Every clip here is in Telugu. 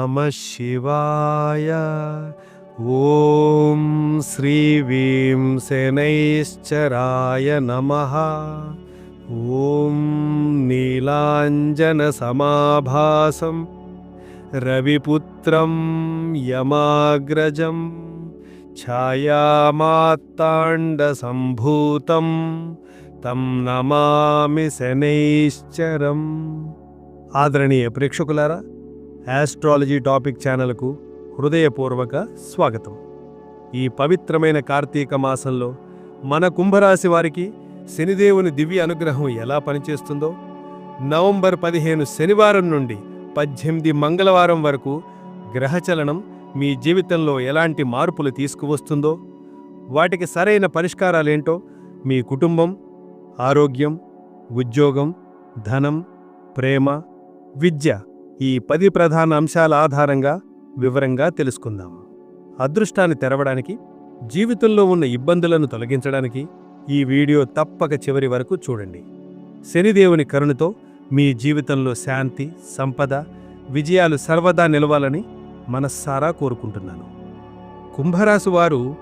నమ శివాయ. ఓం శ్రీ వీం శనైశ్చరాయ నమ. ఓం నీలాంజన సమాభాసం. రవిపుత్రం యమాగ్రజం. ఛాయామాత్తాండసంభూతం తం నమామి శనైశ్చరం. ఆదరణీయ ప్రేక్షకులారా ఆస్ట్రాలజీ టాపిక్ ఛానల్కు హృదయపూర్వక స్వాగతం. ఈ పవిత్రమైన కార్తీక మాసంలో మన కుంభరాశి వారికి శనిదేవుని దివ్య అనుగ్రహం ఎలా పనిచేస్తుందో నవంబర్ పదిహేను శనివారం నుండి పద్దెనిమిది మంగళవారం వరకు గ్రహచలనం మీ జీవితంలో ఎలాంటి మార్పులు తీసుకువస్తుందో వాటికి సరైన పరిష్కారాలేంటో మీ కుటుంబం ఆరోగ్యం ఉద్యోగం ధనం ప్రేమ విద్య ఈ పది ప్రధాన అంశాల ఆధారంగా వివరంగా తెలుసుకుందాం. అదృష్టాన్ని తెరవడానికి జీవితంలో ఉన్న ఇబ్బందులను తొలగించడానికి ఈ వీడియో తప్పక చివరి వరకు చూడండి. శనిదేవుని కరుణతో మీ జీవితంలో శాంతి సంపద విజయాలు సర్వదా నిలవాలని మనస్సారా కోరుకుంటున్నాను. కుంభరాశి వారు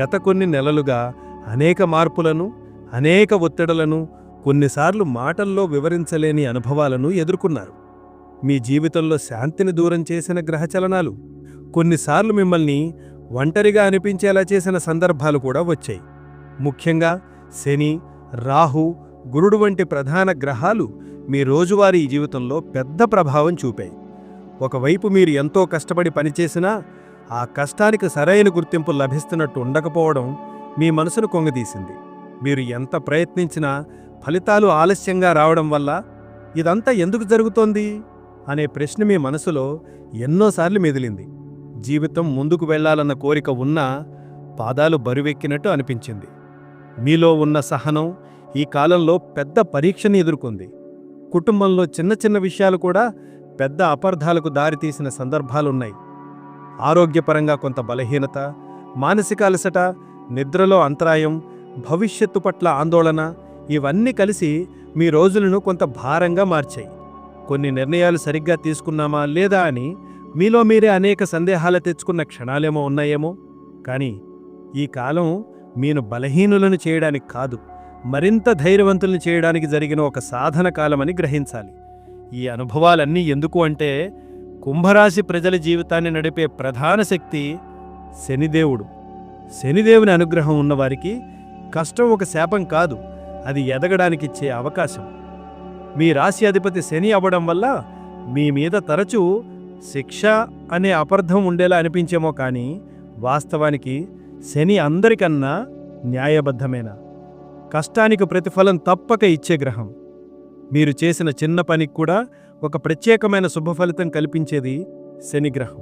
గత కొన్ని నెలలుగా అనేక మార్పులను అనేక ఒత్తిడలను కొన్నిసార్లు మాటల్లో వివరించలేని అనుభవాలను ఎదుర్కొన్నారు. మీ జీవితంలో శాంతిని దూరం చేసిన గ్రహచలనాలు. కొన్నిసార్లు మిమ్మల్ని ఒంటరిగా అనిపించేలా చేసిన సందర్భాలు కూడా వచ్చాయి. ముఖ్యంగా శని రాహు గురుడు వంటి ప్రధాన గ్రహాలు మీ రోజువారీ జీవితంలో పెద్ద ప్రభావం చూపాయి. ఒకవైపు మీరు ఎంతో కష్టపడి పనిచేసినా ఆ కష్టానికి సరైన గుర్తింపు లభిస్తున్నట్టు ఉండకపోవడం మీ మనసును కొంగదీసింది. మీరు ఎంత ప్రయత్నించినా ఫలితాలు ఆలస్యంగా రావడం వల్ల ఇదంతా ఎందుకు జరుగుతోంది? అనే ప్రశ్న మీ మనసులో ఎన్నోసార్లు మెదిలింది. జీవితం ముందుకు వెళ్ళాలన్న కోరిక ఉన్నా పాదాలు బరువెక్కినట్టు అనిపించింది. మీలో ఉన్న సహనం ఈ కాలంలో పెద్ద పరీక్షని ఎదుర్కొంది. కుటుంబంలో చిన్న చిన్న విషయాలు కూడా పెద్ద అపార్థాలకు దారితీసిన సందర్భాలున్నాయి. ఆరోగ్యపరంగా కొంత బలహీనత మానసిక అలసట నిద్రలో అంతరాయం భవిష్యత్తు పట్ల ఆందోళన ఇవన్నీ కలిసి మీ రోజులను కొంత భారంగా మార్చాయి. కొన్ని నిర్ణయాలు సరిగ్గా తీసుకున్నామా లేదా అని మీలో మీరే అనేక సందేహాలు తెచ్చుకున్న క్షణాలేమో ఉన్నాయేమో. కానీ ఈ కాలం మీను బలహీనులను చేయడానికి కాదు మరింత ధైర్యవంతులను చేయడానికి జరిగిన ఒక సాధన కాలమని గ్రహించాలి. ఈ అనుభవాలన్నీ ఎందుకు అంటే కుంభరాశి ప్రజల జీవితాన్ని నడిపే ప్రధాన శక్తి శనిదేవుడు. శనిదేవుని అనుగ్రహం ఉన్నవారికి కష్టం ఒక శాపం కాదు అది ఎదగడానికిచ్చే అవకాశం. మీ రాశి అధిపతి శని అవ్వడం వల్ల మీ మీద తరచూ శిక్ష అనే అపర్థం ఉండేలా అనిపించేమో కానీ వాస్తవానికి శని అందరికన్నా న్యాయబద్ధమైన? కష్టానికి ప్రతిఫలం తప్పక ఇచ్చే గ్రహం. మీరు చేసిన చిన్న పనికి కూడా ఒక ప్రత్యేకమైన శుభఫలితం కల్పించేది శనిగ్రహం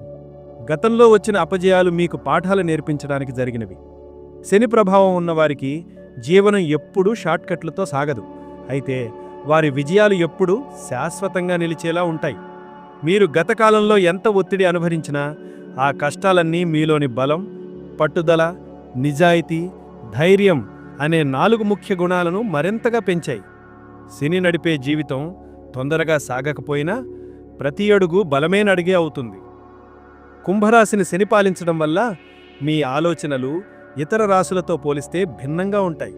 గతంలో వచ్చిన అపజయాలు మీకు పాఠాలు నేర్పించడానికి జరిగినవి. శని ప్రభావం ఉన్నవారికి జీవనం ఎప్పుడూ షార్ట్కట్లతో సాగదు. అయితే వారి విజయాలు ఎప్పుడూ శాశ్వతంగా నిలిచేలా ఉంటాయి. మీరు గతకాలంలో ఎంత ఒత్తిడి అనుభరించినా ఆ కష్టాలన్నీ మీలోని బలం పట్టుదల నిజాయితీ ధైర్యం అనే నాలుగు ముఖ్య గుణాలను మరింతగా పెంచాయి. శని నడిపే జీవితం తొందరగా సాగకపోయినా ప్రతి అడుగు బలమైన అడిగే అవుతుంది. కుంభరాశిని శని పాలించడం వల్ల మీ ఆలోచనలు ఇతర రాశులతో పోలిస్తే భిన్నంగా ఉంటాయి.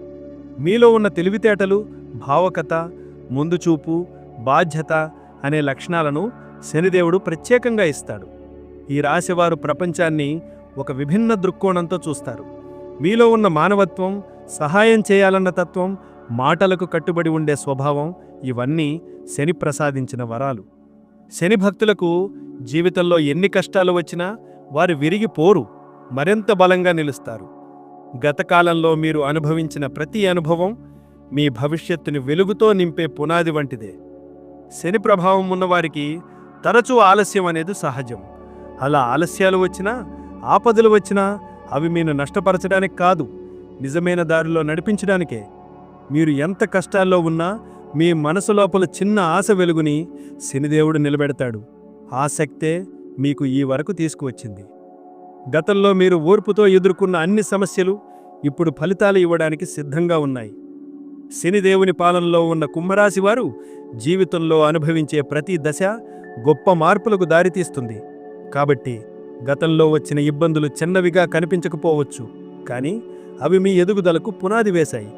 మీలో ఉన్న తెలివితేటలు భావకత ముందుచూపు బాధ్యత అనే లక్షణాలను శనిదేవుడు ప్రత్యేకంగా ఇస్తాడు. ఈ రాశివారు ప్రపంచాన్ని ఒక విభిన్న దృక్కోణంతో చూస్తారు. మీలో ఉన్న మానవత్వం సహాయం చేయాలన్న తత్వం మాటలకు కట్టుబడి ఉండే స్వభావం ఇవన్నీ శని ప్రసాదించిన వరాలు. శని భక్తులకు జీవితంలో ఎన్ని కష్టాలు వచ్చినా వారు విరిగి పోరు మరింత బలంగా నిలుస్తారు. గతకాలంలో మీరు అనుభవించిన ప్రతి అనుభవం మీ భవిష్యత్తుని వెలుగుతో నింపే పునాది వంటిదే. శని ప్రభావం ఉన్నవారికి తరచూ ఆలస్యం అనేది సహజం. అలా ఆలస్యాలు వచ్చినా ఆపదలు వచ్చినా అవి మీను నష్టపరచడానికి కాదు నిజమైన దారిలో నడిపించడానికే. మీరు ఎంత కష్టాల్లో ఉన్నా మీ మనసు లోపల చిన్న ఆశ వెలుగుని శనిదేవుడు నిలబెడతాడు. ఆ శక్తే మీకు ఈ వరకు తీసుకువచ్చింది. గతంలో మీరు ఓర్పుతో ఎదుర్కొన్న అన్ని సమస్యలు ఇప్పుడు ఫలితాలు ఇవ్వడానికి సిద్ధంగా ఉన్నాయి. శనిదేవుని పాలనలో ఉన్న కుంభరాశి వారు జీవితంలో అనుభవించే ప్రతి దశ గొప్ప మార్పులకు దారితీస్తుంది. కాబట్టి గతంలో వచ్చిన ఇబ్బందులు చిన్నవిగా కనిపించకపోవచ్చు. కానీ అవి మీ ఎదుగుదలకు పునాది వేశాయి.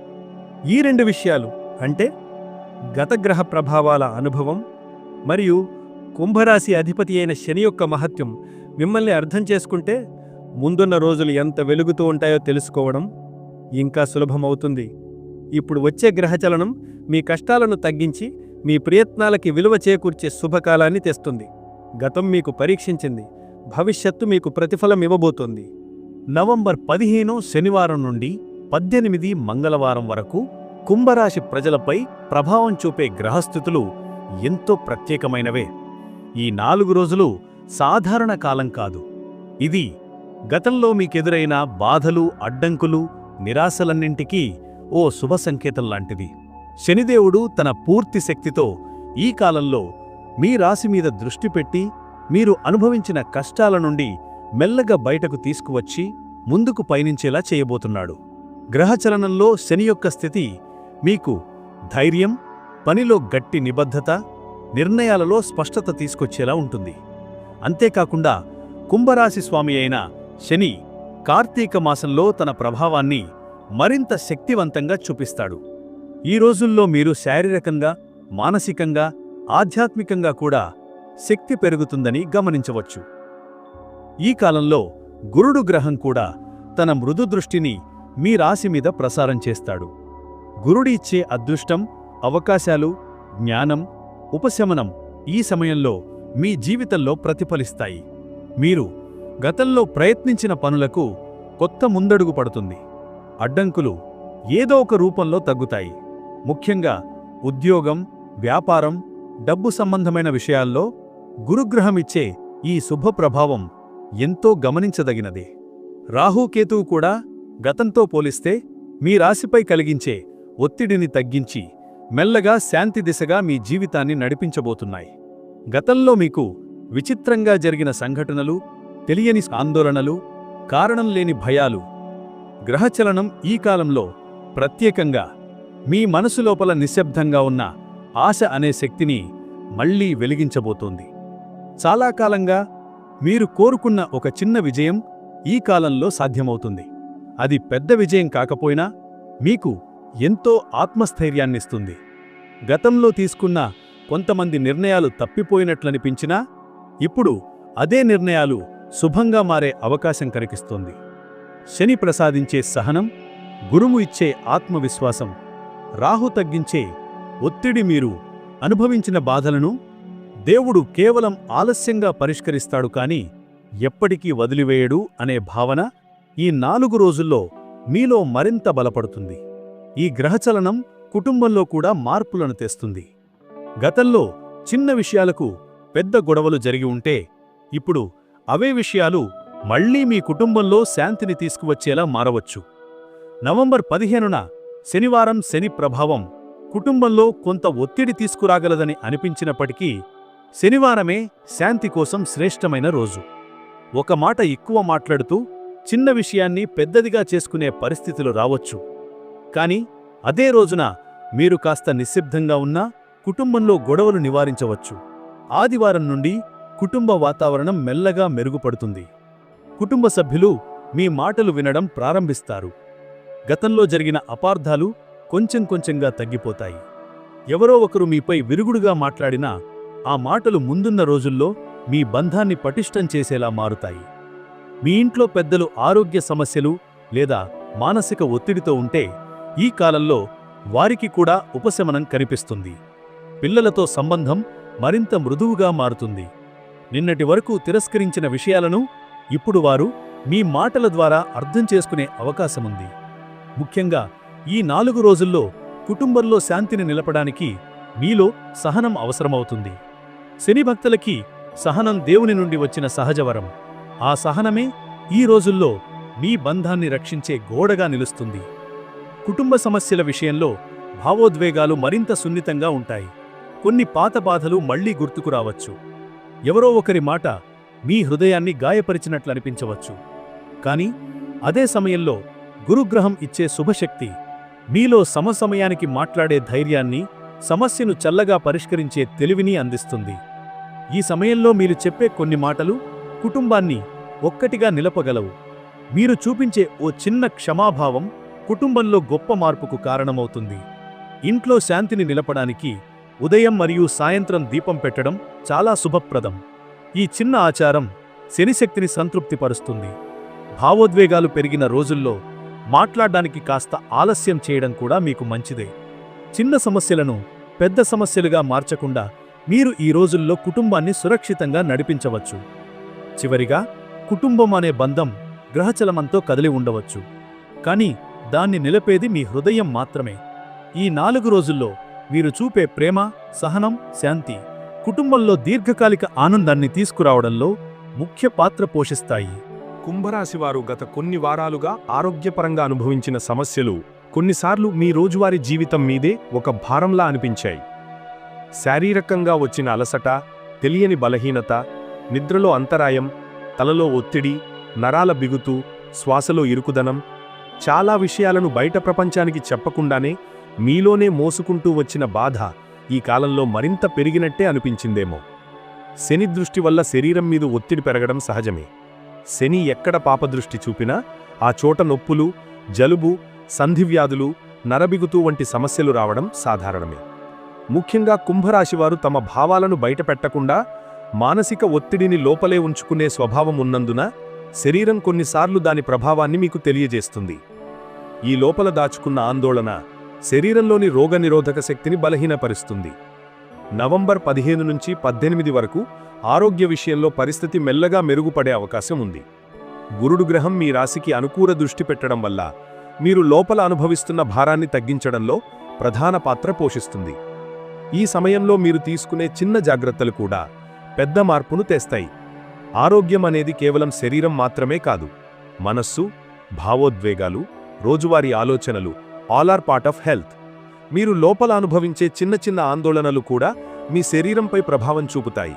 ఈ రెండు విషయాలు అంటే గతగ్రహ ప్రభావాల అనుభవం మరియు కుంభరాశి అధిపతి అయిన శని యొక్క మహత్యం మిమ్మల్ని అర్థం చేసుకుంటే ముందున్న రోజులు ఎంత వెలుగుతూ ఉంటాయో తెలుసుకోవడం ఇంకా సులభమవుతుంది. ఇప్పుడు వచ్చే గ్రహచలనం మీ కష్టాలను తగ్గించి మీ ప్రయత్నాలకి విలువ చేకూర్చే శుభకాలాన్ని తెస్తుంది. గతం మీకు పరీక్షించింది. భవిష్యత్తు మీకు ప్రతిఫలం ఇవ్వబోతోంది. నవంబర్ పదిహేను శనివారం నుండి పద్దెనిమిది మంగళవారం వరకు కుంభరాశి ప్రజలపై ప్రభావం చూపే గ్రహస్థితులు ఎంతో ప్రత్యేకమైనవే. ఈ నాలుగు రోజులు సాధారణ కాలం కాదు. ఇది గతంలో మీకెదురైన బాధలు అడ్డంకులు నిరాశలన్నింటికీ ఓ శుభ సంకేతం లాంటిది. శనిదేవుడు తన పూర్తి శక్తితో ఈ కాలంలో మీ రాశి మీద దృష్టి పెట్టి మీరు అనుభవించిన కష్టాల నుండి మెల్లగా బయటకు తీసుకువచ్చి ముందుకు పయనించేలా చేయబోతున్నాడు. గ్రహచలనంలో శని యొక్క స్థితి మీకు ధైర్యం పనిలో గట్టి నిబద్ధత నిర్ణయాలలో స్పష్టత తీసుకొచ్చేలా ఉంటుంది. అంతేకాకుండా కుంభరాశి స్వామి అయిన శని కార్తీక మాసంలో తన ప్రభావాన్ని మరింత శక్తివంతంగా చూపిస్తాడు. ఈ రోజుల్లో మీరు శారీరకంగా మానసికంగా ఆధ్యాత్మికంగా కూడా శక్తి పెరుగుతుందని గమనించవచ్చు. ఈ కాలంలో గురుడు గ్రహం కూడా తన మృదు దృష్టిని మీ రాశి మీద ప్రసారం చేస్తాడు. గురుడి ఇచ్చే అదృష్టం అవకాశాలు జ్ఞానం ఉపశమనం ఈ సమయంలో మీ జీవితంలో ప్రతిఫలిస్తాయి. మీరు గతంలో ప్రయత్నించిన పనులకు కొత్త ముందడుగు పడుతుంది. అడ్డంకులు ఏదో ఒక రూపంలో తగ్గుతాయి. ముఖ్యంగా ఉద్యోగం వ్యాపారం డబ్బు సంబంధమైన విషయాల్లో గురుగ్రహమిచ్చే ఈ శుభప్రభావం ఎంతో గమనించదగినదే. రాహుకేతువు కూడా గతంతో పోలిస్తే మీ రాశిపై కలిగించే ఒత్తిడిని తగ్గించి మెల్లగా శాంతి దిశగా మీ జీవితాన్ని నడిపించబోతున్నాయి. గతంలో మీకు విచిత్రంగా జరిగిన సంఘటనలు తెలియని ఆందోళనలు కారణం లేని భయాలు గ్రహచలనం ఈ కాలంలో ప్రత్యేకంగా మీ మనసు లోపల నిశ్శబ్దంగా ఉన్న ఆశ అనే శక్తిని మళ్ళీ వెలిగించబోతోంది. చాలా కాలంగా మీరు కోరుకున్న ఒక చిన్న విజయం ఈ కాలంలో సాధ్యమవుతుంది. అది పెద్ద విజయం కాకపోయినా మీకు ఎంతో ఆత్మస్థైర్యాన్నిస్తుంది. గతంలో తీసుకున్న కొంతమంది నిర్ణయాలు తప్పిపోయినట్లనిపించినా ఇప్పుడు అదే నిర్ణయాలు శుభంగా మారే అవకాశం కనిపిస్తోంది. శని ప్రసాదించే సహనం గురువు ఇచ్చే ఆత్మవిశ్వాసం రాహు తగ్గించే ఒత్తిడి మీరు అనుభవించిన బాధలను దేవుడు కేవలం ఆలస్యంగా పరిష్కరిస్తాడు కాని ఎప్పటికీ వదిలివేయడు అనే భావన ఈ నాలుగు రోజుల్లో మీలో మరింత బలపడుతుంది. ఈ గ్రహచలనం కుటుంబంలో కూడా మార్పులను తెస్తుంది. గతంలో చిన్న విషయాలకు పెద్ద గొడవలు జరిగి ఉంటే ఇప్పుడు అవే విషయాలు మళ్ళీ మీ కుటుంబంలో శాంతిని తీసుకువచ్చేలా మారవచ్చు. నవంబర్ పదిహేనున శనివారం శని ప్రభావం కుటుంబంలో కొంత ఒత్తిడి తీసుకురాగలదని అనిపించినప్పటికీ శనివారమే శాంతి కోసం శ్రేష్టమైన రోజు. ఒక మాట ఎక్కువ మాట్లాడుతూ చిన్న విషయాన్ని పెద్దదిగా చేసుకునే పరిస్థితులు రావచ్చు. కాని అదే రోజున మీరు కాస్త నిశ్శబ్దంగా ఉన్నా కుటుంబంలో గొడవలు నివారించవచ్చు. ఆదివారం నుండి కుటుంబ వాతావరణం మెల్లగా మెరుగుపడుతుంది. కుటుంబ సభ్యులు మీ మాటలు వినడం ప్రారంభిస్తారు. గతంలో జరిగిన అపార్థాలు కొంచెం కొంచెంగా తగ్గిపోతాయి. ఎవరో ఒకరు మీపై విరుగుడుగా మాట్లాడినా ఆ మాటలు ముందున్న రోజుల్లో మీ బంధాన్ని పటిష్టం చేసేలా మారుతాయి. మీ ఇంట్లో పెద్దలు ఆరోగ్య సమస్యలు లేదా మానసిక ఒత్తిడితో ఉంటే ఈ కాలంలో వారికి కూడా ఉపశమనం కనిపిస్తుంది. పిల్లలతో సంబంధం మరింత మృదువుగా మారుతుంది. నిన్నటి వరకు తిరస్కరించిన విషయాలను ఇప్పుడు వారు మీ మాటల ద్వారా అర్థం చేసుకునే అవకాశముంది. ముఖ్యంగా ఈ నాలుగు రోజుల్లో కుటుంబంలో శాంతిని నిలపడానికి మీలో సహనం అవసరమవుతుంది. శని భక్తులకి సహనం దేవుని నుండి వచ్చిన సహజవరం ఆ సహనమే ఈ రోజుల్లో మీ బంధాన్ని రక్షించే గోడగా నిలుస్తుంది. కుటుంబ సమస్యల విషయంలో భావోద్వేగాలు మరింత సున్నితంగా ఉంటాయి. కొన్ని పాత బాధలు మళ్ళీ గుర్తుకు రావచ్చు. ఎవరో ఒకరి మాట మీ హృదయాన్ని గాయపరిచినట్లనిపించవచ్చు కాని అదే సమయంలో గురుగ్రహం ఇచ్చే శుభశక్తి మీలో సమసమయానికి మాట్లాడే ధైర్యాన్ని సమస్యను చల్లగా పరిష్కరించే తెలివిని అందిస్తుంది. ఈ సమయంలో మీరు చెప్పే కొన్ని మాటలు కుటుంబాన్ని ఒక్కటిగా నిలపగలవు. మీరు చూపించే ఓ చిన్న క్షమాభావం కుటుంబంలో గొప్ప మార్పుకు కారణమవుతుంది. ఇంట్లో శాంతిని నిలపడానికి ఉదయం మరియు సాయంత్రం దీపం పెట్టడం చాలా శుభప్రదం. ఈ చిన్న ఆచారం శనిశక్తిని సంతృప్తిపరుస్తుంది. భావోద్వేగాలు పెరిగిన రోజుల్లో మాట్లాడడానికి కాస్త ఆలస్యం చేయడం కూడా మీకు మంచిదే. చిన్న సమస్యలను పెద్ద సమస్యలుగా మార్చకుండా మీరు ఈ రోజుల్లో కుటుంబాన్ని సురక్షితంగా నడిపించవచ్చు. చివరిగా కుటుంబం అనే బంధం గ్రహచలమంతో కదిలి ఉండవచ్చు. కానీ దాన్ని నిలపేది మీ హృదయం మాత్రమే. ఈ నాలుగు రోజుల్లో మీరు చూపే ప్రేమ సహనం శాంతి కుటుంబంలో దీర్ఘకాలిక ఆనందాన్ని తీసుకురావడంలో ముఖ్య పాత్ర పోషిస్తాయి. కుంభరాశివారు గత కొన్ని వారాలుగా ఆరోగ్యపరంగా అనుభవించిన సమస్యలు కొన్నిసార్లు మీ రోజువారీ జీవితం మీదే ఒక భారంలా అనిపించాయి. శారీరకంగా వచ్చిన అలసట తెలియని బలహీనత నిద్రలో అంతరాయం తలలో ఒత్తిడి నరాల బిగుతు శ్వాసలో ఇరుకుదనం చాలా విషయాలను బయట ప్రపంచానికి చెప్పకుండానే మీలోనే మోసుకుంటూ వచ్చిన బాధ ఈ కాలంలో మరింత పెరిగినట్టే అనిపించిందేమో. శని దృష్టి వల్ల శరీరం మీద ఒత్తిడి పెరగడం సహజమే. శని ఎక్కడ పాపదృష్టి చూపినా ఆ చోట నొప్పులు జలుబు సంధివ్యాధులు నరబిగుతూ వంటి సమస్యలు రావడం సాధారణమే. ముఖ్యంగా కుంభరాశివారు తమ భావాలను బయటపెట్టకుండా మానసిక ఒత్తిడిని లోపలే ఉంచుకునే స్వభావం ఉన్నందున శరీరం కొన్నిసార్లు దాని ప్రభావాన్ని మీకు తెలియజేస్తుంది. ఈ లోపల దాచుకున్న ఆందోళన శరీరంలోని రోగనిరోధక శక్తిని బలహీనపరుస్తుంది. నవంబర్ పదిహేను నుంచి పద్దెనిమిది వరకు ఆరోగ్య విషయంలో పరిస్థితి మెల్లగా మెరుగుపడే అవకాశం ఉంది. గురుడు గ్రహం మీ రాశికి అనుకూల దృష్టి పెట్టడం వల్ల మీరు లోపల అనుభవిస్తున్న భారాన్ని తగ్గించడంలో ప్రధాన పాత్ర పోషిస్తుంది. ఈ సమయంలో మీరు తీసుకునే చిన్న జాగ్రత్తలు కూడా పెద్ద మార్పును తెస్తాయి. ఆరోగ్యం అనేది కేవలం శరీరం మాత్రమే కాదు మనస్సు భావోద్వేగాలు రోజువారీ ఆలోచనలు all are part of health. మీరు లోపల అనుభవించే చిన్న చిన్న ఆందోళనలు కూడా మీ శరీరంపై ప్రభావం చూపుతాయి.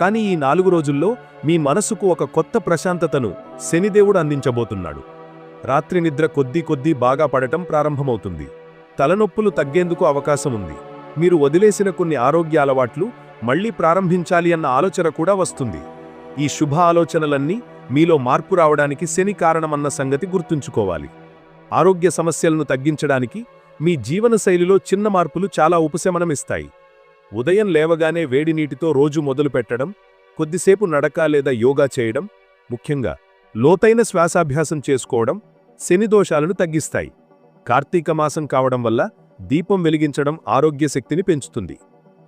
కానీ ఈ నాలుగు రోజుల్లో మీ మనసుకు ఒక కొత్త ప్రశాంతతను శనిదేవుడు అందించబోతున్నాడు. రాత్రి నిద్ర కొద్దీ కొద్దీ బాగా పడటం ప్రారంభమవుతుంది. తలనొప్పులు తగ్గేందుకు అవకాశం ఉంది. మీరు వదిలేసిన కొన్ని ఆరోగ్య అలవాట్లు మళ్ళీ ప్రారంభించాలి అన్న ఆలోచన కూడా వస్తుంది. ఈ శుభ ఆలోచనలన్నీ మీలో మార్పు రావడానికి శని కారణమన్న సంగతి గుర్తుంచుకోవాలి. ఆరోగ్య సమస్యలను తగ్గించడానికి మీ జీవనశైలిలో చిన్న మార్పులు చాలా ఉపశమనమిస్తాయి. ఉదయం లేవగానే వేడి నీటితో రోజు మొదలుపెట్టడం కొద్దిసేపు నడక లేదా యోగా చేయడం ముఖ్యంగా లోతైన శ్వాసాభ్యాసం చేసుకోవడం శని దోషాలను తగ్గిస్తాయి. కార్తీక మాసం కావడం వల్ల దీపం వెలిగించడం ఆరోగ్య శక్తిని పెంచుతుంది.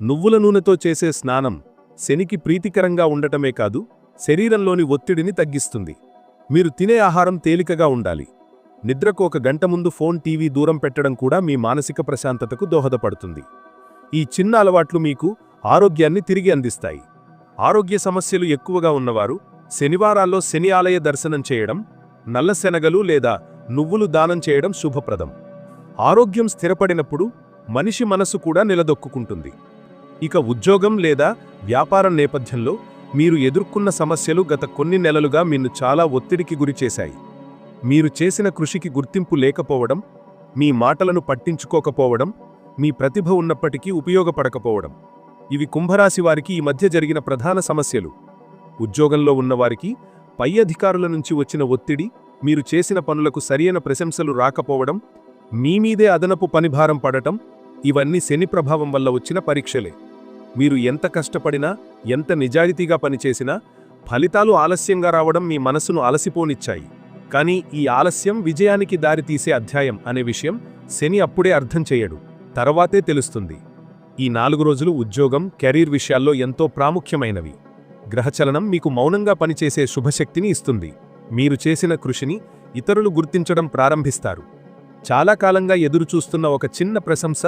నువ్వుల నూనెతో చేసే స్నానం శనికి ప్రీతికరంగా ఉండటమే కాదు శరీరంలోని ఒత్తిడిని తగ్గిస్తుంది. మీరు తినే ఆహారం తేలికగా ఉండాలి. నిద్రకు ఒక గంట ముందు ఫోన్ టీవీ దూరం పెట్టడం కూడా మీ మానసిక ప్రశాంతతకు దోహదపడుతుంది. ఈ చిన్న అలవాట్లు మీకు ఆరోగ్యాన్ని తిరిగి అందిస్తాయి. ఆరోగ్య సమస్యలు ఎక్కువగా ఉన్నవారు శనివారాల్లో శని ఆలయ దర్శనం చేయడం నల్ల శనగలు లేదా నువ్వులు దానం చేయడం శుభప్రదం. ఆరోగ్యం స్థిరపడినప్పుడు మనిషి మనసు కూడా నిలదొక్కుంటుంది ఇక ఉద్యోగం లేదా వ్యాపారం నేపథ్యంలో మీరు ఎదుర్కొన్న సమస్యలు గత కొన్ని నెలలుగా మిన్ను చాలా ఒత్తిడికి గురిచేశాయి మీరు చేసిన కృషికి గుర్తింపు లేకపోవడం మీ మాటలను పట్టించుకోకపోవడం మీ ప్రతిభ ఉన్నప్పటికీ ఉపయోగపడకపోవడం. ఇవి కుంభరాశి వారికి ఈ మధ్య జరిగిన ప్రధాన సమస్యలు. ఉద్యోగంలో ఉన్నవారికి పై అధికారుల నుంచి వచ్చిన ఒత్తిడి మీరు చేసిన పనులకు సరియైన ప్రశంసలు రాకపోవడం మీ మీదే అదనపు పనిభారం పడటం ఇవన్నీ శని ప్రభావం వల్ల వచ్చిన పరీక్షలే. మీరు ఎంత కష్టపడినా ఎంత నిజాయితీగా పనిచేసినా ఫలితాలు ఆలస్యంగా రావడం మీ మనసును అలసిపోనిచ్చాయి. కానీ ఈ ఆలస్యం విజయానికి దారితీసే అధ్యాయం అనే విషయం శని అప్పుడే అర్థం చేయడు. తర్వాతే తెలుస్తుంది. ఈ నాలుగు రోజులు ఉద్యోగం కెరీర్ విషయాల్లో ఎంతో ప్రాముఖ్యమైనవి. గ్రహచలనం మీకు మౌనంగా పనిచేసే శుభశక్తిని ఇస్తుంది. మీరు చేసిన కృషిని ఇతరులు గుర్తించడం ప్రారంభిస్తారు. చాలా కాలంగా ఎదురుచూస్తున్న ఒక చిన్న ప్రశంస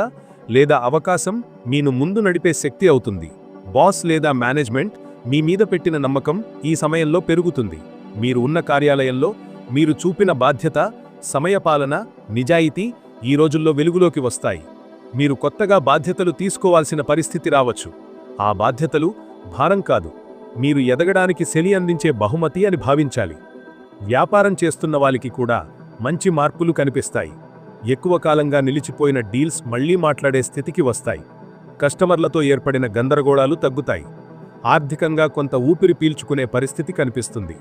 లేదా అవకాశం మీను ముందు నడిపే శక్తి అవుతుంది. బాస్ లేదా మేనేజ్మెంట్ మీ మీద పెట్టిన నమ్మకం ఈ సమయంలో పెరుగుతుంది. మీరు ఉన్న కార్యాలయంలో మీరు చూపిన బాధ్యత సమయపాలన నిజాయితీ ఈ రోజుల్లో వెలుగులోకి వస్తాయి. మీరు కొత్తగా బాధ్యతలు తీసుకోవాల్సిన పరిస్థితి రావచ్చు. ఆ బాధ్యతలు భారం కాదు. మీరు ఎదగడానికి శని అందించే బహుమతి అని భావించాలి. వ్యాపారం చేస్తున్న వాళ్ళకి కూడా మంచి మార్పులు కనిపిస్తాయి. ఎక్కువ కాలంగా నిలిచిపోయిన డీల్స్ మళ్ళీ మాట్లాడే స్థితికి వస్తాయి. కస్టమర్లతో ఏర్పడిన గందరగోళాలు తగ్గుతాయి. ఆర్థికంగా కొంత ఊపిరి పీల్చుకునే పరిస్థితి కనిపిస్తుంది.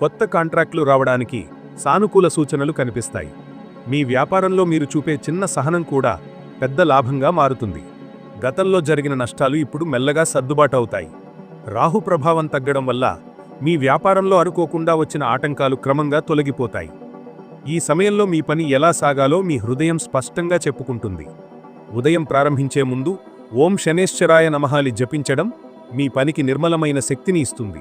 కొత్త కాంట్రాక్టులు రావడానికి సానుకూల సూచనలు కనిపిస్తాయి. మీ వ్యాపారంలో మీరు చూపే చిన్న సహనం కూడా పెద్ద లాభంగా మారుతుంది. గతంలో జరిగిన నష్టాలు ఇప్పుడు మెల్లగా సర్దుబాటు అవుతాయి రాహు ప్రభావం తగ్గడం వల్ల మీ వ్యాపారంలో అనుకోకుండా వచ్చిన ఆటంకాలు క్రమంగా తొలగిపోతాయి. ఈ సమయంలో మీ పని ఎలా సాగాలో మీ హృదయం స్పష్టంగా చెప్పుకుంటుంది. ఉదయం ప్రారంభించే ముందు ఓం శనేశ్వరాయ నమహాలి జపించడం మీ పనికి నిర్మలమైన శక్తిని ఇస్తుంది.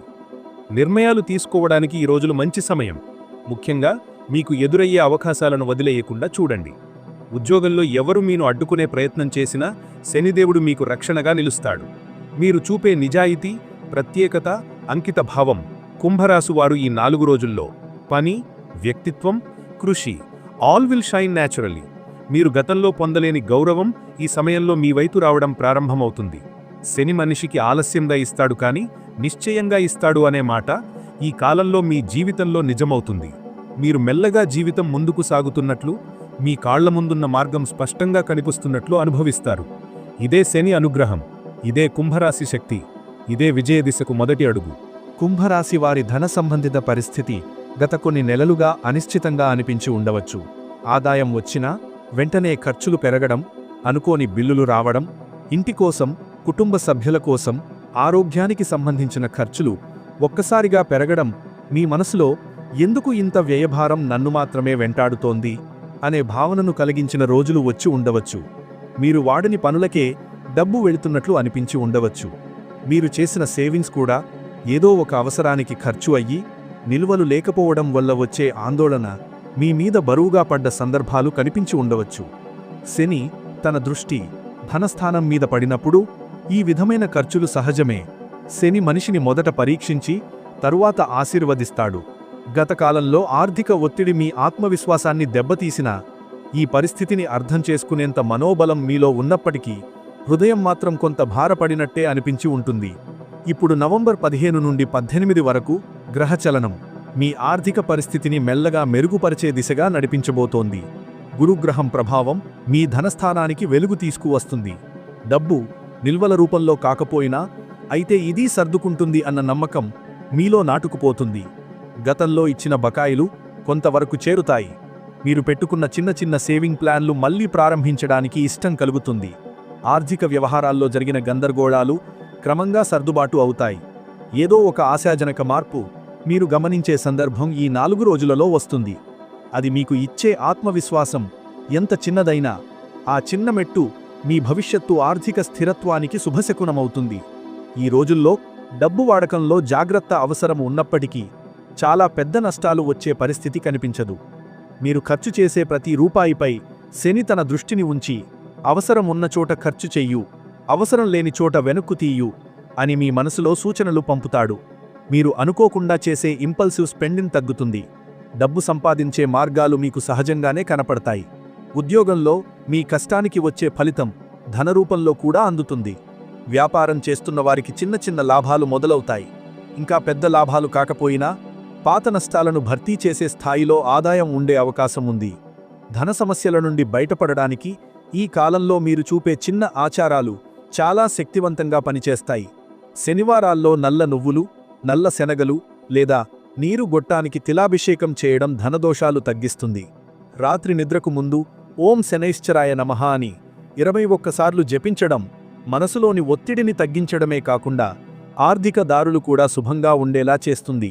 నిర్ణయాలు తీసుకోవడానికి ఈ రోజులు మంచి సమయం. ముఖ్యంగా మీకు ఎదురయ్యే అవకాశాలను వదిలేయకుండా చూడండి. ఉద్యోగంలో ఎవరు మీను అడ్డుకునే ప్రయత్నం చేసినా శనిదేవుడు మీకు రక్షణగా నిలుస్తాడు. మీరు చూపే నిజాయితీ ప్రత్యేకత అంకిత భావం కుంభరాశి వారు ఈ నాలుగు రోజుల్లో. పని వ్యక్తిత్వం కృషి ఆల్ విల్ షైన్ న్యాచురలీ మీరు గతంలో పొందలేని గౌరవం ఈ సమయంలో మీ వైపు రావడం ప్రారంభమవుతుంది. శని మనిషికి ఆలస్యంగా ఇస్తాడు కానీ నిశ్చయంగా ఇస్తాడు అనే మాట ఈ కాలంలో మీ జీవితంలో నిజమవుతుంది. మీరు మెల్లగా జీవితం ముందుకు సాగుతున్నట్లు మీ కాళ్ళ ముందున్న మార్గం స్పష్టంగా కనిపిస్తున్నట్లు అనుభవిస్తారు. ఇదే శని అనుగ్రహం ఇదే కుంభరాశి శక్తి ఇదే విజయ దిశకు మొదటి అడుగు. కుంభరాశి వారి ధన సంబంధిత పరిస్థితి గత కొన్ని నెలలుగా అనిశ్చితంగా అనిపించి ఉండవచ్చు. ఆదాయం వచ్చినా వెంటనే ఖర్చులు పెరగడం అనుకోని బిల్లులు రావడం ఇంటి కోసం కుటుంబ సభ్యుల కోసం ఆరోగ్యానికి సంబంధించిన ఖర్చులు ఒక్కసారిగా పెరగడం మీ మనసులో ఎందుకు ఇంత వ్యయభారం నన్ను మాత్రమే వెంటాడుతోంది అనే భావనను కలిగించిన రోజులు వచ్చి ఉండవచ్చు. మీరు వాడని పనులకే డబ్బు వెళుతున్నట్లు అనిపించి ఉండవచ్చు. మీరు చేసిన సేవింగ్స్ కూడా ఏదో ఒక అవసరానికి ఖర్చు అయ్యి నిల్వలు లేకపోవడం వల్ల వచ్చే ఆందోళన మీ మీద బరువుగా పడ్డ సందర్భాలు కనిపించి ఉండవచ్చు. శని తన దృష్టి ధనస్థానం మీద పడినప్పుడు ఈ విధమైన ఖర్చులు సహజమే. శని మనిషిని మొదట పరీక్షించి తరువాత ఆశీర్వదిస్తాడు. గత కాలంలో ఆర్థిక ఒత్తిడి మీ ఆత్మవిశ్వాసాన్ని దెబ్బతీసినా ఈ పరిస్థితిని అర్థం చేసుకునేంత మనోబలం మీలో ఉన్నప్పటికీ హృదయం మాత్రం కొంత భారపడినట్టే అనిపించి ఉంటుంది. ఇప్పుడు నవంబర్ పదిహేను నుండి పద్దెనిమిది వరకు గ్రహచలనం. మీ ఆర్థిక పరిస్థితిని మెల్లగా మెరుగుపరిచే దిశగా నడిపించబోతోంది. గురుగ్రహం ప్రభావం మీ ధనస్థానానికి వెలుగు తీసుకువస్తుంది. డబ్బు నిల్వల రూపంలో కాకపోయినా అయితే ఇది సర్దుకుంటుంది అన్న నమ్మకం మీలో నాటుకుపోతుంది. గతంలో ఇచ్చిన బకాయిలు కొంతవరకు చేరుతాయి. మీరు పెట్టుకున్న చిన్న చిన్న సేవింగ్ ప్లాన్లు మళ్ళీ ప్రారంభించడానికి ఇష్టం కలుగుతుంది. ఆర్థిక వ్యవహారాల్లో జరిగిన గందరగోళాలు క్రమంగా సర్దుబాటు అవుతాయి. ఏదో ఒక ఆశాజనక మార్పు మీరు గమనించే సందర్భం ఈ నాలుగు రోజులలో వస్తుంది. అది మీకు ఇచ్చే ఆత్మవిశ్వాసం ఎంత చిన్నదైనా ఆ చిన్న మెట్టు మీ భవిష్యత్తు ఆర్థిక స్థిరత్వానికి శుభశకునమవుతుంది. ఈ రోజుల్లో డబ్బు వాడకంలో జాగ్రత్త అవసరం ఉన్నప్పటికీ చాలా పెద్ద నష్టాలు వచ్చే పరిస్థితి కనిపించదు. మీరు ఖర్చు చేసే ప్రతి రూపాయిపై శని తన దృష్టిని ఉంచి అవసరం ఉన్న చోట ఖర్చు చెయ్యు అవసరం లేని చోట వెనక్కు తీయు అని మీ మనసులో సూచనలు పంపుతాడు. మీరు అనుకోకుండా చేసే ఇంపల్సివ్ స్పెండింగ్ తగ్గుతుంది. డబ్బు సంపాదించే మార్గాలు మీకు సహజంగానే కనపడతాయి. ఉద్యోగంలో మీ కష్టానికి వచ్చే ఫలితం ధనరూపంలో కూడా అందుతుంది. వ్యాపారం చేస్తున్న వారికి చిన్న చిన్న లాభాలు మొదలవుతాయి. ఇంకా పెద్ద లాభాలు కాకపోయినా పాత నష్టాలను భర్తీ చేసే స్థాయిలో ఆదాయం ఉండే అవకాశం ఉంది. ధన సమస్యల నుండి బయటపడడానికి ఈ కాలంలో మీరు చూపే చిన్న ఆచారాలు చాలా శక్తివంతంగా పనిచేస్తాయి. శనివారాల్లో నల్ల నువ్వులు నల్ల శనగలు లేదా నీరు గొట్టానికి తిలాభిషేకం చేయడం ధనదోషాలు తగ్గిస్తుంది. రాత్రి నిద్రకు ముందు ఓం శనైశ్చరాయ నమః అని ఇరవై ఒక్కసార్లు జపించడం మనసులోని ఒత్తిడిని తగ్గించడమే కాకుండా ఆర్థిక దారులు కూడా శుభంగా ఉండేలా చేస్తుంది.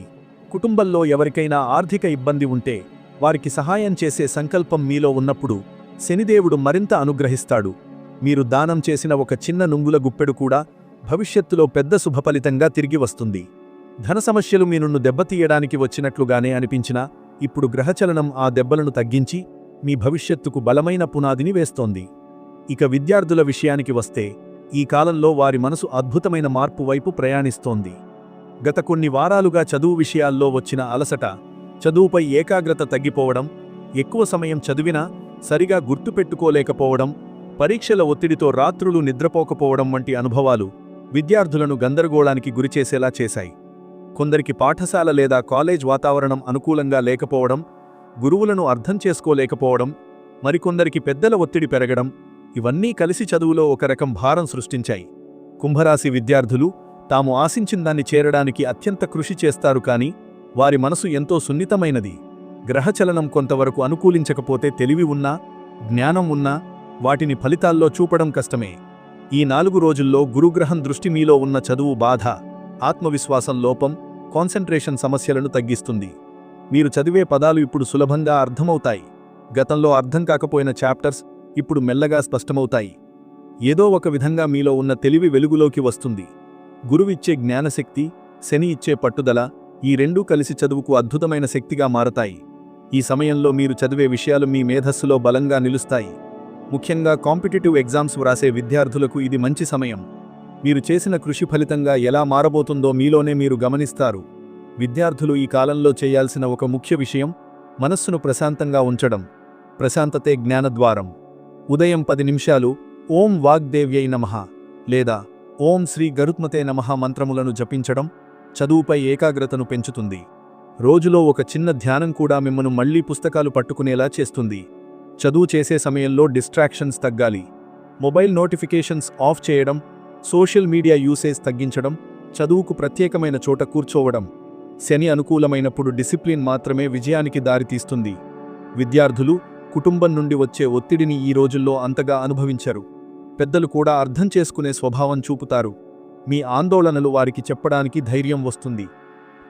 కుటుంబంలో ఎవరికైనా ఆర్థిక ఇబ్బంది ఉంటే వారికి సహాయం చేసే సంకల్పం మీలో ఉన్నప్పుడు శనిదేవుడు మరింత అనుగ్రహిస్తాడు. మీరు దానం చేసిన ఒక చిన్న నుంగుల గుప్పెడు కూడా భవిష్యత్తులో పెద్ద శుభఫలితంగా తిరిగి వస్తుంది. ధన సమస్యలు మీ నుండి దెబ్బతీయడానికి వచ్చినట్లుగానే అనిపించినా ఇప్పుడు గ్రహచలనం ఆ దెబ్బలను తగ్గించి మీ భవిష్యత్తుకు బలమైన పునాదిని వేస్తోంది. ఇక విద్యార్థుల విషయానికి వస్తే ఈ కాలంలో వారి మనసు అద్భుతమైన మార్పు వైపు ప్రయాణిస్తోంది. గత కొన్ని వారాలుగా చదువు విషయాల్లో వచ్చిన అలసట చదువుపై ఏకాగ్రత తగ్గిపోవడం ఎక్కువ సమయం చదివినా సరిగా గుర్తుపెట్టుకోలేకపోవడం పరీక్షల ఒత్తిడితో రాత్రులు నిద్రపోకపోవడం వంటి అనుభవాలు విద్యార్థులను గందరగోళానికి గురిచేసేలా చేశాయి. కొందరికి పాఠశాల లేదా కాలేజ్ వాతావరణం అనుకూలంగా లేకపోవడం గురువులను అర్థం చేసుకోలేకపోవడం మరికొందరికి పెద్దల ఒత్తిడి పెరగడం ఇవన్నీ కలిసి చదువులో ఒక రకం భారం సృష్టించాయి. కుంభరాశి విద్యార్థులు తాము ఆశించిన దాన్ని చేరడానికి అత్యంత కృషి చేస్తారు కాని వారి మనసు ఎంతో సున్నితమైనది. గ్రహచలనం కొంతవరకు అనుకూలించకపోతే తెలివి ఉన్నా జ్ఞానం ఉన్నా వాటిని ఫలితాల్లో చూపడం కష్టమే. ఈ నాలుగు రోజుల్లో గురుగ్రహం దృష్టి మీలో ఉన్న చదువు బాధ ఆత్మవిశ్వాసం లోపం కాన్సంట్రేషన్ సమస్యలను తగ్గిస్తుంది. మీరు చదివే పదాలు ఇప్పుడు సులభంగా అర్థమవుతాయి. గతంలో అర్థం కాకపోయిన చాప్టర్స్ ఇప్పుడు మెల్లగా స్పష్టమవుతాయి. ఏదో ఒక విధంగా మీలో ఉన్న తెలివి వెలుగులోకి వస్తుంది. గురువిచ్చే జ్ఞానశక్తి శని ఇచ్చే పట్టుదల ఈ రెండూ కలిసి చదువుకు అద్భుతమైన శక్తిగా మారతాయి. ఈ సమయంలో మీరు చదివే విషయాలు మీ మేధస్సులో బలంగా నిలుస్తాయి. ముఖ్యంగా కాంపిటేటివ్ ఎగ్జామ్స్ వ్రాసే విద్యార్థులకు ఇది మంచి సమయం. మీరు చేసిన కృషి ఫలితంగా ఎలా మారబోతుందో మీలోనే మీరు గమనిస్తారు. విద్యార్థులు ఈ కాలంలో చేయాల్సిన ఒక ముఖ్య విషయం మనస్సును ప్రశాంతంగా ఉంచడం. ప్రశాంతతే జ్ఞానద్వారం. ఉదయం పది నిమిషాలు ఓం వాగ్దేవ్యై నమః లేదా ఓం శ్రీ గరుత్మతే నమ మంత్రములను జపించడం చదువుపై ఏకాగ్రతను పెంచుతుంది. రోజులో ఒక చిన్న ధ్యానం కూడా మిమ్మను మళ్ళీ పుస్తకాలు పట్టుకునేలా చేస్తుంది. చదువు చేసే సమయంలో డిస్ట్రాక్షన్స్ తగ్గాలి. మొబైల్ నోటిఫికేషన్స్ ఆఫ్ చేయడం సోషల్ మీడియా యూసేజ్ తగ్గించడం చదువుకు ప్రత్యేకమైన చోట కూర్చోవడం శని అనుకూలమైనప్పుడు డిసిప్లిన్ మాత్రమే విజయానికి దారితీస్తుంది. విద్యార్థులు కుటుంబం నుండి వచ్చే ఒత్తిడిని ఈ రోజుల్లో అంతగా అనుభవించరు. పెద్దలు కూడా అర్థం చేసుకునే స్వభావం చూపుతారు. మీ ఆందోళనలు వారికి చెప్పడానికి ధైర్యం వస్తుంది.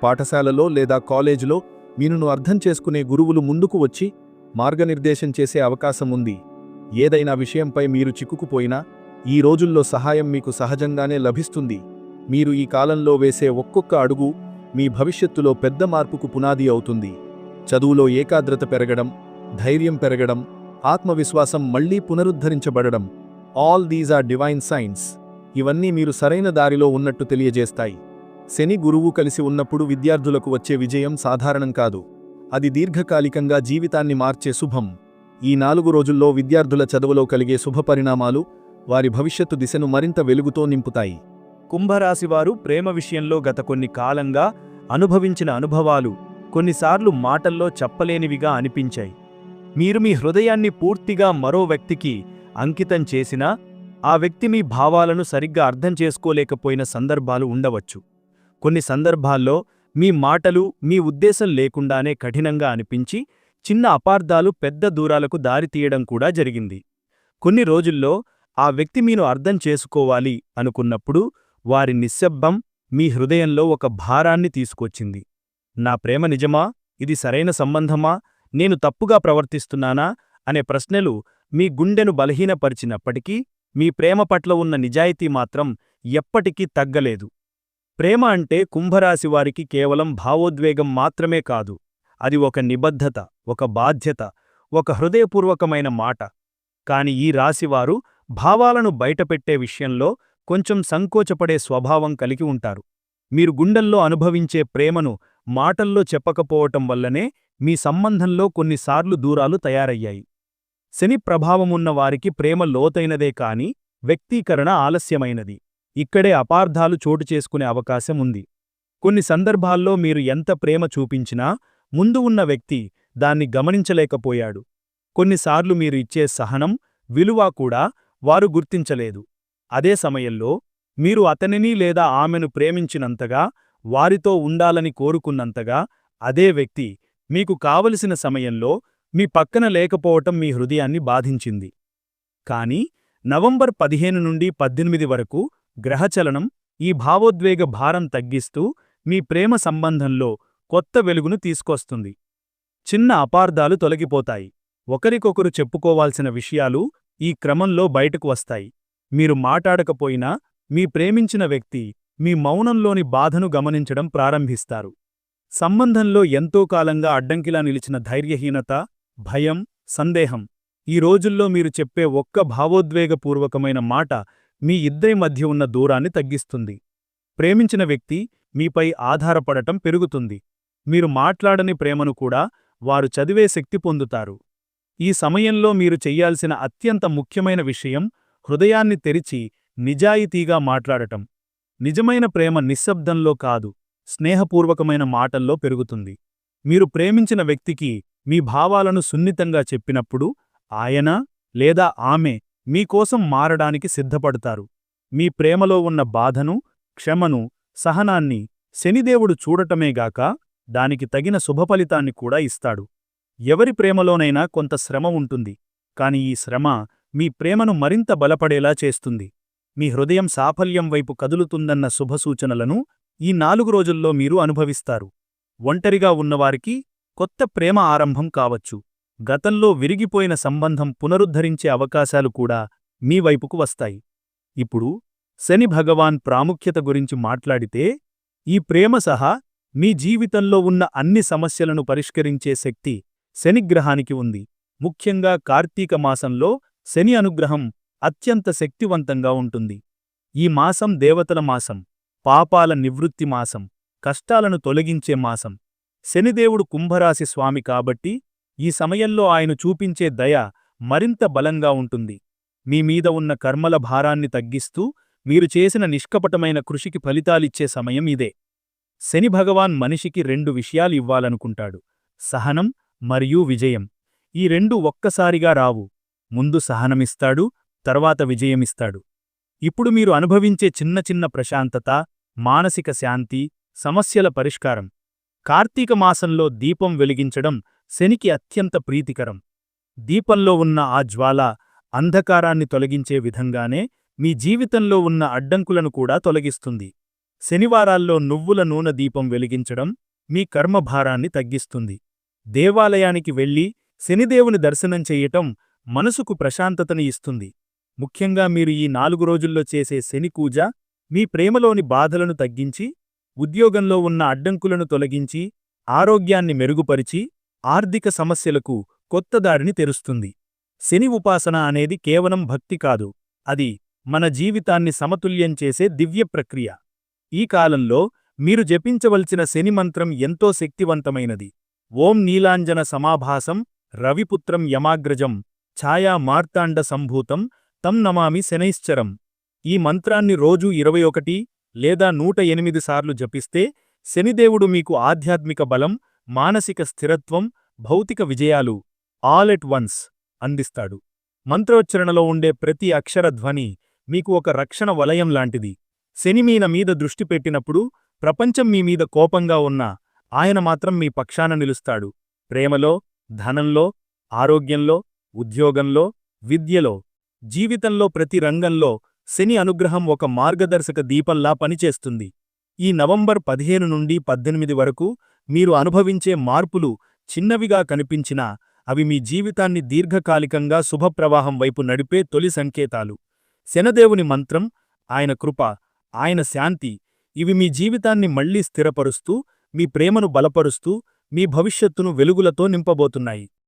పాఠశాలలో లేదా కాలేజీలో మీనును అర్థం చేసుకునే గురువులు ముందుకు వచ్చి మార్గనిర్దేశం చేసే అవకాశం ఉంది. ఏదైనా విషయంపై మీరు చిక్కుకుపోయినా ఈ రోజుల్లో సహాయం మీకు సహజంగానే లభిస్తుంది. మీరు ఈ కాలంలో వేసే ఒక్కొక్క అడుగు మీ భవిష్యత్తులో పెద్ద మార్పుకు పునాది అవుతుంది. చదువులో ఏకాగ్రత పెరగడం ధైర్యం పెరగడం ఆత్మవిశ్వాసం మళ్ళీ పునరుద్ధరించబడడం. All these are divine signs ఇవన్నీ మీరు సరైన దారిలో ఉన్నట్టు తెలియజేస్తాయి. శని గురువు కలిసి ఉన్నప్పుడు విద్యార్థులకు వచ్చే విజయం సాధారణం కాదు. అది దీర్ఘకాలికంగా జీవితాన్ని మార్చే శుభం. ఈ నాలుగు రోజుల్లో విద్యార్థుల చదువులో కలిగే శుభ పరిణామాలు వారి భవిష్యత్తు దిశను మరింత వెలుగుతో నింపుతాయి. కుంభరాశివారు ప్రేమ విషయంలో గత కొన్ని కాలంగా అనుభవించిన అనుభవాలు కొన్నిసార్లు మాటల్లో చెప్పలేనివిగా అనిపించాయి. మీరు మీ హృదయాన్ని పూర్తిగా మరో వ్యక్తికి అంకితం చేసినా ఆ వ్యక్తి మీ భావాలను సరిగ్గా అర్థం చేసుకోలేకపోయిన సందర్భాలు ఉండవచ్చు. కొన్ని సందర్భాల్లో మీ మాటలు మీ ఉద్దేశం లేకుండానే కఠినంగా అనిపించి చిన్న అపార్థాలు పెద్ద దూరాలకు దారితీయడం కూడా జరిగింది. కొన్ని రోజుల్లో ఆ వ్యక్తి మీను అర్థం చేసుకోవాలి అనుకున్నప్పుడు వారి నిశ్శబ్దం మీ హృదయంలో ఒక భారాన్ని తీసుకొచ్చింది. నా ప్రేమ నిజమా? ఇది సరైన సంబంధమా? నేను తప్పుగా ప్రవర్తిస్తున్నానా? అనే ప్రశ్నలు మీ గుండెను బలహీనపరిచినప్పటికీ మీ ప్రేమ పట్ల ఉన్న నిజాయితీ మాత్రం ఎప్పటికీ తగ్గలేదు. ప్రేమ అంటే కుంభరాశివారికి కేవలం భావోద్వేగం మాత్రమే కాదు. అది ఒక నిబద్ధత ఒక బాధ్యత ఒక హృదయపూర్వకమైన మాట. కాని ఈ రాశివారు భావాలను బయటపెట్టే విషయంలో కొంచెం సంకోచపడే స్వభావం కలిగి ఉంటారు. మీరు గుండెల్లో అనుభవించే ప్రేమను మాటల్లో చెప్పకపోవటం వల్లనే మీ సంబంధంలో కొన్నిసార్లు దూరాలు తయారయ్యాయి. శని ప్రభావమున్న వారికి ప్రేమ లోతైనదే కాని వ్యక్తీకరణ ఆలస్యమైనది. ఇక్కడే అపార్థాలు చోటు చేసుకునే అవకాశం ఉంది. కొన్ని సందర్భాల్లో మీరు ఎంత ప్రేమ చూపించినా ముందు ఉన్న వ్యక్తి దాన్ని గమనించలేకపోయాడు. కొన్నిసార్లు మీరు ఇచ్చే సహనం విలువ కూడా వారు గుర్తించలేదు. అదే సమయంలో మీరు అతనిని లేదా ఆమెను ప్రేమించినంతగా వారితో ఉండాలని కోరుకున్నంతగా అదే వ్యక్తి మీకు కావలసిన సమయంలో మీ పక్కన లేకపోవటం మీ హృదయాన్ని బాధించింది. కాని నవంబర్ పదిహేను నుండి పద్దెనిమిది వరకు గ్రహచలనం ఈ భావోద్వేగ భారం తగ్గిస్తూ మీ ప్రేమ సంబంధంలో కొత్త వెలుగును తీసుకొస్తుంది. చిన్న అపార్థాలు తొలగిపోతాయి. ఒకరికొకరు చెప్పుకోవాల్సిన విషయాలు ఈ క్రమంలో బయటకు వస్తాయి. మీరు మాటాడకపోయినా మీ ప్రేమించిన వ్యక్తి మీ మౌనంలోని బాధను గమనించడం ప్రారంభిస్తారు. సంబంధంలో ఎంతో కాలంగా అడ్డంకిలా నిలిచిన ధైర్యహీనత భయం సందేహం ఈ రోజుల్లో మీరు చెప్పే ఒక్క భావోద్వేగపూర్వకమైన మాట మీ ఇద్దరి మధ్య ఉన్న దూరాన్ని తగ్గిస్తుంది. ప్రేమించిన వ్యక్తి మీపై ఆధారపడటం పెరుగుతుంది. మీరు మాట్లాడని ప్రేమను కూడా వారు చదివే శక్తి పొందుతారు. ఈ సమయంలో మీరు చెయ్యాల్సిన అత్యంత ముఖ్యమైన విషయం హృదయాన్ని తెరిచి నిజాయితీగా మాట్లాడటం. నిజమైన ప్రేమ నిశ్శబ్దంలో కాదు స్నేహపూర్వకమైన మాటల్లో పెరుగుతుంది. మీరు ప్రేమించిన వ్యక్తికి మీ భావాలను సున్నితంగా చెప్పినప్పుడు ఆయన లేదా ఆమె మీకోసం మారడానికి సిద్ధపడతారు. మీ ప్రేమలో ఉన్న బాధను క్షమను సహనాన్ని శనిదేవుడు చూడటమేగాక దానికి తగిన శుభఫలితాన్ని కూడా ఇస్తాడు. ఎవరి ప్రేమలోనైనా కొంత శ్రమ ఉంటుంది. కాని ఈ శ్రమ మీ ప్రేమను మరింత బలపడేలా చేస్తుంది. మీ హృదయం సాఫల్యం వైపు కదులుతుందన్న శుభసూచనలను ఈ నాలుగు రోజుల్లో మీరు అనుభవిస్తారు. ఒంటరిగా ఉన్నవారికి కొత్త ప్రేమ ఆరంభం కావచ్చు. గతంలో విరిగిపోయిన సంబంధం పునరుద్ధరించే అవకాశాలు కూడా మీ వైపుకు వస్తాయి. ఇప్పుడు శని భగవాన్ ప్రాముఖ్యత గురించి మాట్లాడితే ఈ ప్రేమ సహా మీ జీవితంలో ఉన్న అన్ని సమస్యలను పరిష్కరించే శక్తి శనిగ్రహానికి ఉంది. ముఖ్యంగా కార్తీక మాసంలో శని అనుగ్రహం అత్యంత శక్తివంతంగా ఉంటుంది. ఈ మాసం దేవతల మాసం పాపాల నివృత్తి మాసం కష్టాలను తొలగించే మాసం. శనిదేవుడు కుంభరాశి స్వామి కాబట్టి ఈ సమయంలో ఆయన చూపించే దయ మరింత బలంగా ఉంటుంది. మీ మీద ఉన్న కర్మల భారాన్ని తగ్గిస్తూ మీరు చేసిన నిష్కపటమైన కృషికి ఫలితాలిచ్చే సమయం ఇదే. శని భగవాన్ మనిషికి రెండు విషయాలు ఇవ్వాలనుకుంటాడు. సహనం మరియు విజయం. ఈ రెండు ఒక్కసారిగా రావు. ముందు సహనమిస్తాడు తర్వాత విజయమిస్తాడు. ఇప్పుడు మీరు అనుభవించే చిన్న చిన్న ప్రశాంతత మానసిక శాంతి సమస్యల పరిష్కారం. కార్తీక మాసంలో దీపం వెలిగించడం శనికి అత్యంత ప్రీతికరం. దీపంలో ఉన్న ఆ జ్వాల అంధకారాన్ని తొలగించే విధంగానే మీ జీవితంలో ఉన్న అడ్డంకులను కూడా తొలగిస్తుంది. శనివారాల్లో నువ్వుల నూనె దీపం వెలిగించడం మీ కర్మభారాన్ని తగ్గిస్తుంది. దేవాలయానికి వెళ్ళి శనిదేవుని దర్శనం చెయ్యటం మనసుకు ప్రశాంతతని ఇస్తుంది. ముఖ్యంగా మీరు ఈ నాలుగు రోజుల్లో చేసే శనిపూజ మీ ప్రేమలోని బాధలను తగ్గించి ఉద్యోగంలో ఉన్న అడ్డంకులను తొలగించి ఆరోగ్యాన్ని మెరుగుపరిచి ఆర్థిక సమస్యలకు కొత్త దారిని తెరుస్తుంది. శని ఉపాసన అనేది కేవలం భక్తి కాదు అది మన జీవితాన్ని సమతుల్యం చేసే దివ్య ప్రక్రియ. ఈ కాలంలో మీరు జపించవలసిన శని మంత్రం ఎంతో శక్తివంతమైనది. ఓం నీలాంజన సమాభాసం రవిపుత్రం యమాగ్రజం ఛాయా మార్తాండ సంభూతం తం నమామి శనైశ్చరం. ఈ మంత్రాన్ని రోజూ ఇరవై ఒకటి లేదా నూట ఎనిమిది సార్లు జపిస్తే శనిదేవుడు మీకు ఆధ్యాత్మిక బలం మానసిక స్థిరత్వం భౌతిక విజయాలు ఆల్ ఎట్ వన్స్ అందిస్తాడు. మంత్రోచ్చరణలో ఉండే ప్రతి అక్షర ధ్వని మీకు ఒక రక్షణ వలయం లాంటిది. శని మీన మీద దృష్టి పెట్టినప్పుడు ప్రపంచం మీ మీద కోపంగా ఉన్నా ఆయన మాత్రం మీ పక్షాన నిలుస్తాడు. ప్రేమలో ధనంలో ఆరోగ్యంలో ఉద్యోగంలో విద్యలో జీవితంలో ప్రతి రంగంలో శని అనుగ్రహం ఒక మార్గదర్శక దీపంలా పనిచేస్తుంది. ఈ నవంబర్ పదిహేను నుండి పద్దెనిమిది వరకు మీరు అనుభవించే మార్పులు చిన్నవిగా కనిపించినా అవి మీ జీవితాన్ని దీర్ఘకాలికంగా శుభప్రవాహం వైపు నడిపే తొలి సంకేతాలు. శనదేవుని మంత్రం ఆయన కృప ఆయన శాంతి ఇవి మీ జీవితాన్ని మళ్ళీ స్థిరపరుస్తూ మీ ప్రేమను బలపరుస్తూ మీ భవిష్యత్తును వెలుగులతో నింపబోతున్నాయి.